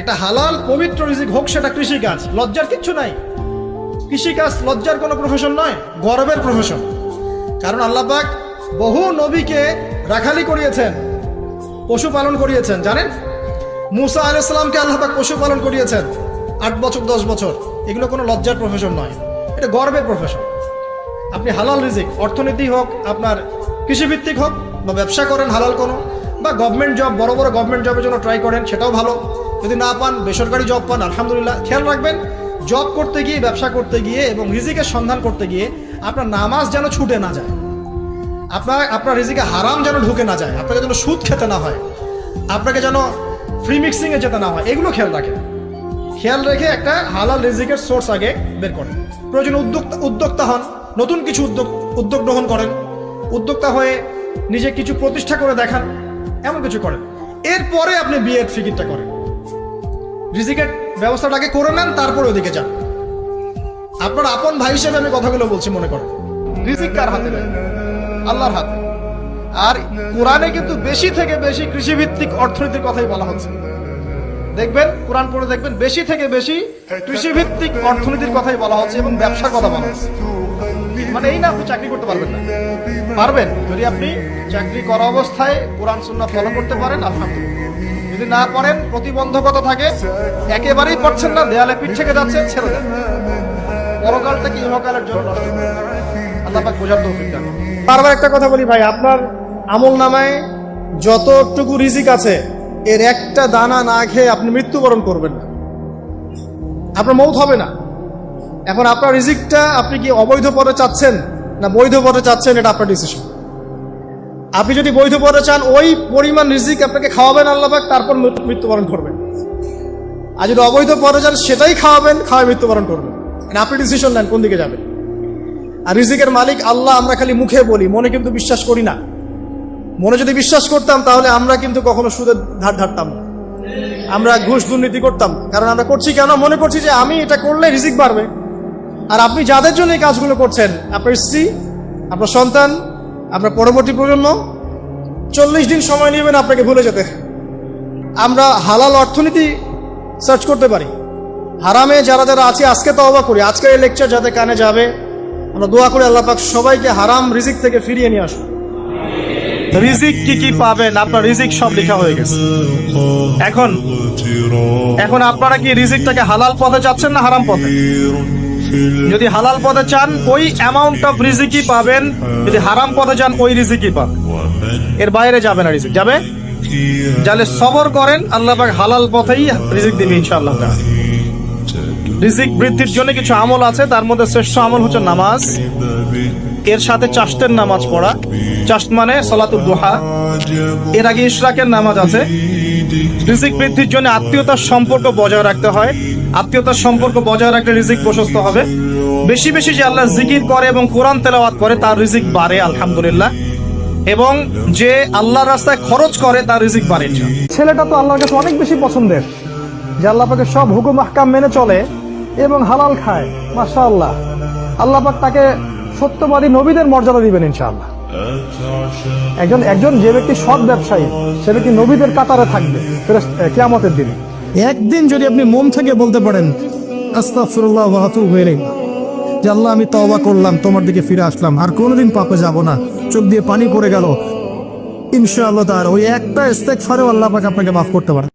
একটা হালাল, পবিত্র রিজিক হোক, সেটা কৃষিকাজ। লজ্জার কিচ্ছু নাই। কৃষিকাজ লজ্জার কোনো প্রফেশন নয়, গর্বের প্রফেশন কারণ আল্লাহ পাক বহু নবীকে রাখালি করিয়েছেন, পশুপালন করিয়েছেন, জানেন? মুসা আলাইসালামকে আল্লাহ পাক পশুপালন করিয়েছেন, আট বছর, দশ বছর। এগুলো কোনো লজ্জার প্রফেশন নয়। এটা গর্বের প্রফেশন আপনি হালাল রিজিক, অর্থনীতি হোক, আপনার কৃষিভিত্তিক হোক, বা ব্যবসা করেন হালাল কোনো, বা গভর্নমেন্ট জব বড় বড় গভর্নমেন্ট জবের জন্য ট্রাই করেন, সেটাও ভালো। যদি না পান, বেসরকারি জব পান, আলহামদুলিল্লাহ, খেয়াল রাখবেন জব করতে গিয়ে, ব্যবসা করতে গিয়ে এবং রিজিকের সন্ধান করতে গিয়ে আপনার নামাজ যেন ছুটে না যায়। আপনার আপনার রিজিকে হারাম যেন ঢুকে না যায়, আপনাকে যেন সুদ খেতে না হয়, আপনাকে যেন ফ্রি মিক্সিংয়ে যেতে না হয়, এগুলো খেয়াল রাখেন। খেয়াল রেখে একটা হালাল রিজিকের সোর্স আগে বের করেন। প্রয়োজন উদ্যোক্তা উদ্যোক্তা হন, নতুন কিছু উদ্যোগ উদ্যোগ গ্রহণ করেন, উদ্যোক্তা হয়ে নিজে কিছু প্রতিষ্ঠা করে দেখান, এমন কিছু করেন। এরপরে আপনি বিয়ের ফিকিরটা করেন। রিজিকের ব্যবস্থাটাকে করে নেন, তারপরে ওদিকে যান। আপনার আপন ভাই হিসেবে আমি কথাগুলো বলছি, মনে করেন। রিজিক কার হাতে আল্লাহর হাতে। আর কোরআনে কিন্তু বেশি থেকে বেশি কৃষিভিত্তিক অর্থনীতির কথাই বলা হচ্ছে। দেখবেন, কোরআন পড়ে দেখবেন, বেশি থেকে বেশি কৃষিভিত্তিক অর্থনীতির কথাই বলা হচ্ছে এবং ব্যবসার কথা বলা হচ্ছে। মানে এই না, আপনি চাকরি করতে পারবেন না। পারবেন, যদি আপনি চাকরি করা অবস্থায় কোরআন, সুন্নাহ ফলো করতে পারেন, আলহামদুলিল্লাহ। যদি না পারেন প্রতিবন্ধকতা থাকে। একেবারেই পড়ছেন না, দেয়ালে পিঠ থেকে যাচ্ছে, ছেড়ে দেন। পরকালটাকে ইহকালের জন্য। আল্লাহ পাক বোঝার তৌফিক দান। বারবার একটা কথা বলি ভাই, আপনার আমল নামায় যতটুকু রিজিক আছে, এর একটা দানা না খেয়ে আপনি মৃত্যুবরণ করবেন না। আপনার মৌত হবে না। এখন আপনার রিজিকটা আপনি কি অবৈধ পথে চাচ্ছেন না বৈধ পথে চাচ্ছেন, এটা আপনার ডিসিশন আপনি যদি বৈধ পথে চান, ওই পরিমাণ রিজিক আপনাকে খাওয়াবেন আল্লাহবাক তারপর মৃত্যুবরণ করবেন। আর যদি অবৈধ পথে চান, সেটাই খাওয়াবেন খাওয়াই মৃত্যুবরণ করবেন। মানে আপনি ডিসিশন নেন কোন দিকে যাবেন। আর রিজিকের মালিক আল্লাহ, আমরা খালি মুখে বলি, মনে কিন্তু বিশ্বাস করি না। মনে যদি বিশ্বাস করতাম, তাহলে আমরা কিন্তু কখনো সুদের ধার ধারতাম না। আমরা ঘুষ দুর্নীতি করতাম। কারণ আমরা করছি কেন? মনে করছি যে আমি এটা করলে রিজিক বাড়বে। আর আপনি যাদের জন্য এই কাজগুলো করছেন, আপনার স্ত্রী, আপনার সন্তান আপনার পরবর্তী প্রজন্ম, চল্লিশ দিন সময় নেবেন আপনাকে ভুলে যেতে। আমরা হালাল অর্থনীতি সার্চ করতে পারি। হারামে যারা যারা আছে, আজকে তো অবাক করি। আজকের এই লেকচার যাতে কানে যাবে, আমরা দোয়া করি আল্লাহ পাক সবাইকে হারাম রিজিক থেকে ফিরিয়ে নিয়ে আসুন। রিজিক কি কি পাবেন? আপনার রিজিক সব লেখা হয়ে গেছে। এখন এখন আপনারা কি রিজিকটাকে হালাল পথে চাচ্ছেন না হারাম পথে? যদি হালাল পথে চান, ওই অ্যামাউন্ট অফ রিজিকই পাবেন। যদি হারাম পথে চান, ওই রিজিকই পাবেন এর বাইরে যাবে না রিজিক যাবে? যাহলে সবর করেন, আল্লাহ পাক হালাল পথেই রিজিক দিবে ইনশাআল্লাহ। রিজিক বৃদ্ধির জন্য কিছু আমল আছে, তার মধ্যে শ্রেষ্ঠ আমল হচ্ছে নামাজ। এর সাথে চাষতের নামাজ পড়া। চাষ মানে সলাতুল দোহা। এর আগে ইশরাকের নামাজ আছে। রিজিক বৃদ্ধির জন্য আত্মীয়তার সম্পর্ক বজায় রাখতে হয়। আত্মীয়তার সম্পর্ক বজায় রাখলে রিজিক প্রশস্ত হবে। বেশি বেশি যে আল্লাহ জিকির করে এবং কোরআন তেলাওয়াত করে, তার রিজিক বাড়ে, আলহামদুলিল্লাহ। এবং যে আল্লাহর রাস্তায় খরচ করে, তার রিজিক বাড়ে ছেলেটা তো আল্লাহর কাছে অনেক বেশি পছন্দের, যে আল্লাহ পাকে সব হুকুম, আহকাম মেনে চলে এবং হালাল খায় মাশা আল্লাহ আল্লাহ পাক তাকে সত্যবাদী নবীদের মর্যাদা দিবেন, ইনশাআল্লাহ। একজন একজন যে ব্যক্তি সৎ ব্যবসায়ী, সে ব্যক্তি নবীদের কাতারে থাকবে কেয়ামতের দিনে। একদিন যদি আপনি মন থেকে বলতে পারেন যে আল্লাহ, আমি তওবা করলাম, তোমার দিকে ফিরে আসলাম, আর কোনোদিন পাপে যাব না। চোখ দিয়ে পানি পড়ে গেল। ইনশাআল্লাহ তার ওই একটা ইস্তেগফারেও আল্লাহ পাক আপনাকে মাফ করতে পারেন।